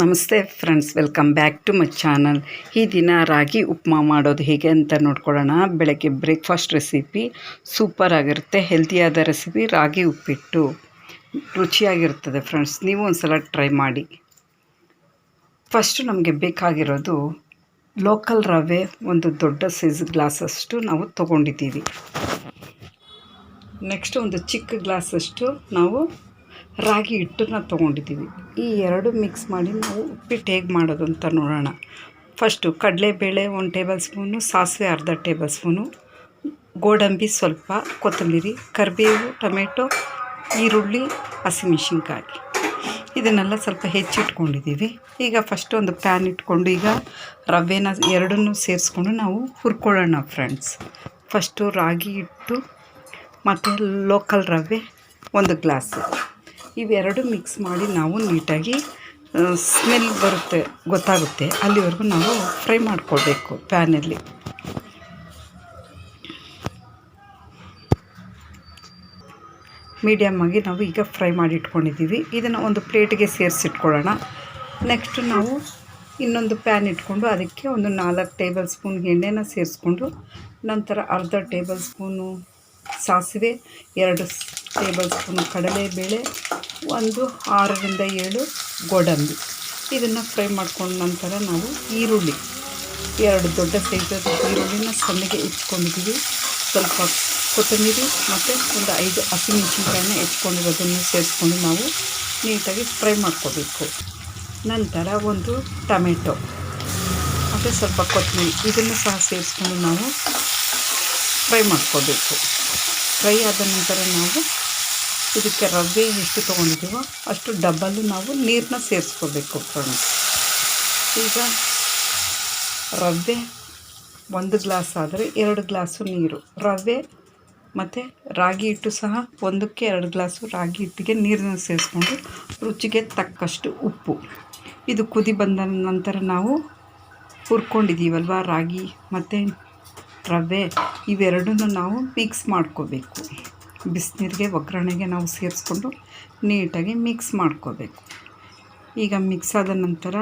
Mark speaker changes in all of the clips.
Speaker 1: ನಮಸ್ತೆ friends, welcome back to my channel. ಈ ದಿನ ರಾಗಿ ಉಪ್ಮಾ ಮಾಡೋದು ಹೇಗೆ ಅಂತ ನೋಡ್ಕೊಳ್ಳೋಣ. ಬೆಳಗ್ಗೆ ಬ್ರೇಕ್ಫಾಸ್ಟ್ ರೆಸಿಪಿ ಸೂಪರ್ ಆಗಿರುತ್ತೆ. ಹೆಲ್ತಿಯಾದ ರೆಸಿಪಿ ರಾಗಿ ಉಪ್ಪಿಟ್ಟು. ರುಚಿಯಾಗಿರ್ತದೆ ಫ್ರೆಂಡ್ಸ್, ನೀವು ಒಂದು ಸಲ ಟ್ರೈ ಮಾಡಿ. ಫಸ್ಟು ನಮಗೆ ಬೇಕಾಗಿರೋದು ಲೋಕಲ್ ರವೆ, ಒಂದು ದೊಡ್ಡ ಸೈಜ್ ಗ್ಲಾಸಷ್ಟು ನಾವು ತೊಗೊಂಡಿದ್ದೀವಿ. ನೆಕ್ಸ್ಟ್ ಒಂದು ಚಿಕ್ಕ ಗ್ಲಾಸಷ್ಟು ನಾವು ರಾಗಿ ಹಿಟ್ಟನ್ನು ತೊಗೊಂಡಿದ್ದೀವಿ. ಈ ಎರಡು ಮಿಕ್ಸ್ ಮಾಡಿ ನಾವು ಉಪ್ಪಿಟ್ಟು ಹೇಗೆ ಮಾಡೋದು ಅಂತ ನೋಡೋಣ. ಫಸ್ಟು ಕಡಲೆಬೇಳೆ ಒಂದು ಟೇಬಲ್ ಸ್ಪೂನು ಸಾಸಿವೆ ಅರ್ಧ ಟೇಬಲ್ ಸ್ಪೂನು ಗೋಡಂಬಿ ಸ್ವಲ್ಪ, ಕೊತ್ತಂಬರಿ, ಕರಿಬೇವು, ಟೊಮೆಟೊ, ಈರುಳ್ಳಿ, ಹಸಿಮೆಣ್ಸಿನ್ಕಾಯಿ. ಇದನ್ನೆಲ್ಲ ಸ್ವಲ್ಪ ಹೆಚ್ಚಿಟ್ಕೊಂಡಿದ್ದೀವಿ. ಈಗ ಫಸ್ಟ್ ಒಂದು ಪ್ಯಾನ್ ಇಟ್ಕೊಂಡು ಈಗ ರವೆನ ಎರಡನ್ನೂ ಸೇರಿಸ್ಕೊಂಡು ನಾವು ಹುರ್ಕೊಳ್ಳೋಣ ಫ್ರೆಂಡ್ಸ್ ಫಸ್ಟು ರಾಗಿ ಹಿಟ್ಟು ಮತ್ತು ಲೋಕಲ್ ರವೆ ಒಂದು ಗ್ಲಾಸು ಇವೆರಡು ಮಿಕ್ಸ್ ಮಾಡಿ ನಾವು ನೀಟಾಗಿ ಸ್ಮೆಲ್ ಬರುತ್ತೆ, ಗೊತ್ತಾಗುತ್ತೆ. ಅಲ್ಲಿವರೆಗೂ ನಾವು ಫ್ರೈ ಮಾಡ್ಕೊಳ್ಬೇಕು ಪ್ಯಾನಲ್ಲಿ ಮೀಡಿಯಮ್ಮಾಗಿ ನಾವು ಈಗ ಫ್ರೈ ಮಾಡಿ ಇಟ್ಕೊಂಡಿದ್ದೀವಿ ಇದನ್ನು ಒಂದು ಪ್ಲೇಟಿಗೆ ಸೇರಿಸಿಟ್ಕೊಳ್ಳೋಣ. ನೆಕ್ಸ್ಟ್ ನಾವು ಇನ್ನೊಂದು ಪ್ಯಾನ್ ಇಟ್ಕೊಂಡು ಅದಕ್ಕೆ ಒಂದು ನಾಲ್ಕು ಟೇಬಲ್ ಸ್ಪೂನ್ ಎಣ್ಣೆನ ಸೇರಿಸ್ಕೊಂಡು, ನಂತರ ಅರ್ಧ ಟೇಬಲ್ ಸ್ಪೂನು ಸಾಸಿವೆ, ಎರಡು ಟೇಬಲ್ ಸ್ಪೂನು ಕಡಲೆಬೇಳೆ ಒಂದು ಆರರಿಂದ ಏಳು ಗೋಡಂಬಿ. ಇದನ್ನು ಫ್ರೈ ಮಾಡ್ಕೊಂಡ ನಂತರ ನಾವು ಈರುಳ್ಳಿ. ಎರಡು ದೊಡ್ಡ ಸೈಜದ ಈರುಳ್ಳಿನ ಸಣ್ಣಗೆ ಹೆಚ್ಕೊಂಡಿದ್ದೀವಿ ಸ್ವಲ್ಪ ಕೊತ್ತಂಬರಿ ಮತ್ತು ಒಂದು ಐದು ಹಸಿಮೆಣ್ಸಿನ್ಕಾಯಿನ ಹೆಚ್ಕೊಂಡಿರೋದನ್ನು ಸೇರಿಸ್ಕೊಂಡು ನಾವು ನೀಟಾಗಿ ಫ್ರೈ ಮಾಡ್ಕೋಬೇಕು. ನಂತರ ಒಂದು ಟೊಮೆಟೊ. ಮತ್ತು ಸ್ವಲ್ಪ ಕೊತ್ತಂಬರಿ ಇದನ್ನು ಸಹ ಸೇರಿಸ್ಕೊಂಡು ನಾವು ಫ್ರೈ ಮಾಡ್ಕೋಬೇಕು. ಫ್ರೈ ಆದ ನಂತರ ನಾವು ಇದಕ್ಕೆ ರವೆ ಎಷ್ಟು ತೊಗೊಂಡಿದ್ದೀವೋ ಅಷ್ಟು ಡಬ್ಬಲು ನಾವು ನೀರನ್ನ ಸೇರಿಸ್ಕೋಬೇಕು ಫ್ರೆಂಡ್ಸ್ ಈಗ ರವೆ ಒಂದು ಗ್ಲಾಸ್ ಆದರೆ ಎರಡು ಗ್ಲಾಸು ನೀರು. ರವೆ ಮತ್ತು ರಾಗಿ ಹಿಟ್ಟು ಸಹ ಒಂದಕ್ಕೆ ಎರಡು ಗ್ಲಾಸು ರಾಗಿ ಹಿಟ್ಟಿಗೆ ನೀರನ್ನು ಸೇರಿಸ್ಕೊಂಡು ರುಚಿಗೆ ತಕ್ಕಷ್ಟು ಉಪ್ಪು. ಇದು ಕುದಿ ಬಂದ ನಂತರ ನಾವು ಹುರ್ಕೊಂಡಿದ್ದೀವಲ್ವ ರಾಗಿ ಮತ್ತು ರವೆ ಇವೆರಡನ್ನೂ ನಾವು ಮಿಕ್ಸ್ ಮಾಡ್ಕೋಬೇಕು. ಬಿಸಿನೀರಿಗೆ, ಒಗ್ಗರಣೆಗೆ ನಾವು ಸೇರಿಸ್ಕೊಂಡು ನೀಟಾಗಿ ಮಿಕ್ಸ್ ಮಾಡ್ಕೋಬೇಕು. ಈಗ ಮಿಕ್ಸ್ ಆದ ನಂತರ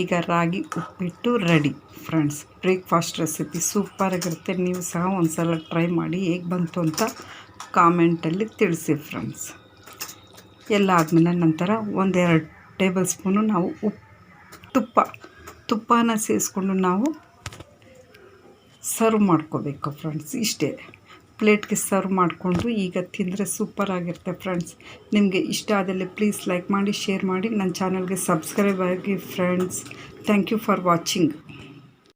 Speaker 1: ಈಗ ರಾಗಿ ಉಪ್ಪಿಟ್ಟು ರೆಡಿ ಫ್ರೆಂಡ್ಸ್ ಬ್ರೇಕ್ಫಾಸ್ಟ್ ರೆಸಿಪಿ ಸೂಪರಾಗಿರುತ್ತೆ ನೀವು ಸಹ ಒಂದು ಸಲ ಟ್ರೈ ಮಾಡಿ ಹೇಗೆ ಬಂತು ಅಂತ ಕಾಮೆಂಟಲ್ಲಿ ತಿಳಿಸಿ ಫ್ರೆಂಡ್ಸ್ ಎಲ್ಲ ಆದಮೇಲೆ ನಂತರ ಒಂದೆರಡು ಟೇಬಲ್ ಸ್ಪೂನು ನಾವು ಉಪ್ಪು ತುಪ್ಪ, ತುಪ್ಪನ ಸೇರಿಸ್ಕೊಂಡು ನಾವು ಸರ್ವ್ ಮಾಡ್ಕೋಬೇಕು ಫ್ರೆಂಡ್ಸ್ ಇಷ್ಟೇ. ಪ್ಲೇಟ್ಗೆ ಸರ್ವ್ ಮಾಡಿಕೊಂಡು ಈಗ ತಿಂದರೆ ಸೂಪರಾಗಿರುತ್ತೆ ಫ್ರೆಂಡ್ಸ್. ನಿಮಗೆ ಇಷ್ಟ ಆದಲ್ಲಿ ಪ್ಲೀಸ್ ಲೈಕ್ ಮಾಡಿ, ಶೇರ್ ಮಾಡಿ. ನನ್ನ ಚಾನಲ್ಗೆ ಸಬ್ಸ್ಕ್ರೈಬ್ ಆಗಿ friends. Thank you for watching.